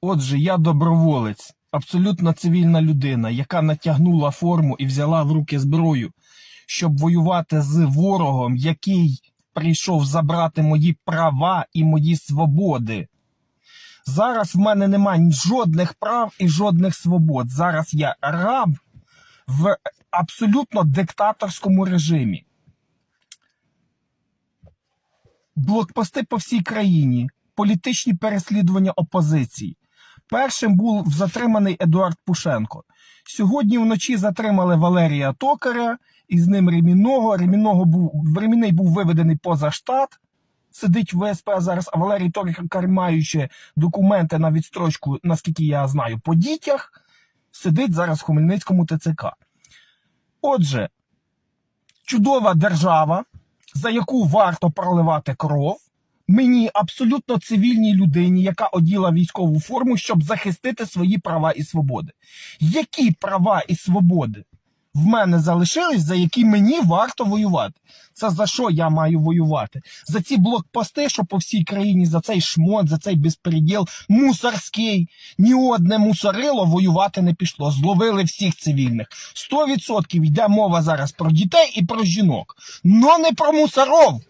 Отже, я доброволець, абсолютно цивільна людина, яка натягнула форму і взяла в руки зброю, щоб воювати з ворогом, який прийшов забрати мої права і мої свободи. Зараз в мене немає жодних прав і жодних свобод. Зараз я раб в абсолютно диктаторському режимі. Блокпости по всій країні, політичні переслідування опозиції. Першим був затриманий Едуард Пушенко. Сьогодні вночі затримали Валерія Токаря і з ним Ремінного. Ремінного був Ремінний був виведений поза штат. Сидить в ВСП зараз, а Валерій Токар, маючи документи на відстрочку, наскільки я знаю, по дітях, сидить зараз в Хмельницькому ТЦК. Отже, чудова держава, за яку варто проливати кров, мені абсолютно цивільній людині, яка оділа військову форму, щоб захистити свої права і свободи. Які права і свободи в мене залишились, за які мені варто воювати? Це за що я маю воювати? За ці блокпости, що по всій країні, за цей шмот, за цей безпреділ мусорський. Ні одне мусорило воювати не пішло. Зловили всіх цивільних. 100% йде мова зараз про дітей і про жінок. Но не про мусоров.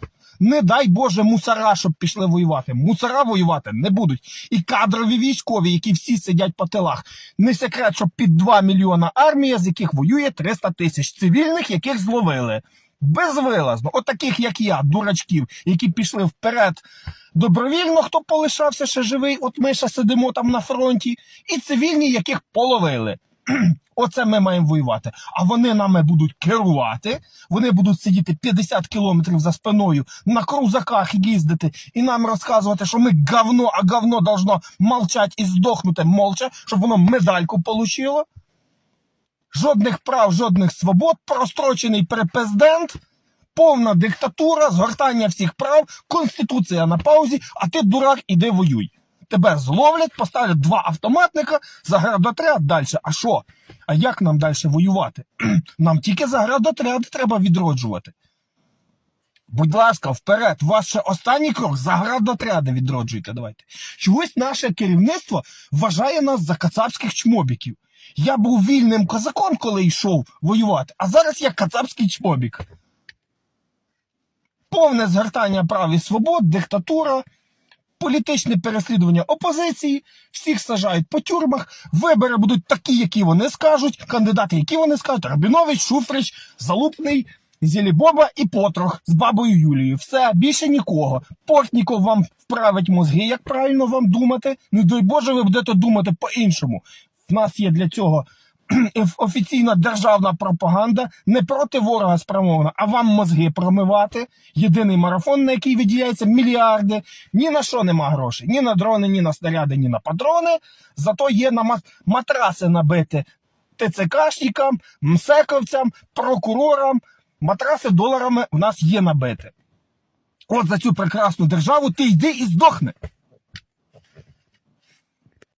Не дай Боже мусора, щоб пішли воювати. Мусора воювати не будуть. І кадрові військові, які всі сидять по тилах. Не секрет, що під 2 мільйона армія, з яких воює 300 тисяч цивільних, яких зловили. Безвилазно, от таких, як я, дурачків, які пішли вперед добровільно, хто полишався ще живий, от ми ще сидимо там на фронті, і цивільні, яких половили. Оце ми маємо воювати. А вони нами будуть керувати, вони будуть сидіти 50 кілометрів за спиною, на крузаках їздити і нам розказувати, що ми говно, а говно должно молчать і здохнути молча, щоб воно медальку получило. Жодних прав, жодних свобод, прострочений президент, повна диктатура, згортання всіх прав, конституція на паузі, а ти дурак, іди воюй. Тебе зловлять, поставлять два автоматника, заградотряд далі. А що? А як нам далі воювати? Нам тільки заградотряд треба відроджувати. Будь ласка, вперед, у вас ще останній крок заградотряди відроджуйте. Давайте. Чогось наше керівництво вважає нас за кацапських чмобіків. Я був вільним козаком, коли йшов воювати, а зараз я кацапський чмобік. Повне згортання прав і свобод, диктатура, політичне переслідування опозиції, всіх сажають по тюрмах, вибори будуть такі, які вони скажуть, кандидати, які вони скажуть, Рабінович, Шуфрич, Залупний, Зілібоба і Потрох з бабою Юлією. Все, більше нікого. Портніков вам вправить мозги, як правильно вам думати. Не дай Боже, ви будете думати по-іншому. В нас є для цього офіційна державна пропаганда не проти ворога спрямована, а вам мозги промивати. Єдиний марафон, на який виділяється мільярди. Ні на що нема грошей. Ні на дрони, ні на снаряди, ні на патрони. Зато є на матраси набити ТЦКшникам, МСЕКовцям, прокурорам. Матраси доларами у нас є набити. От за цю прекрасну державу ти йди і здохни.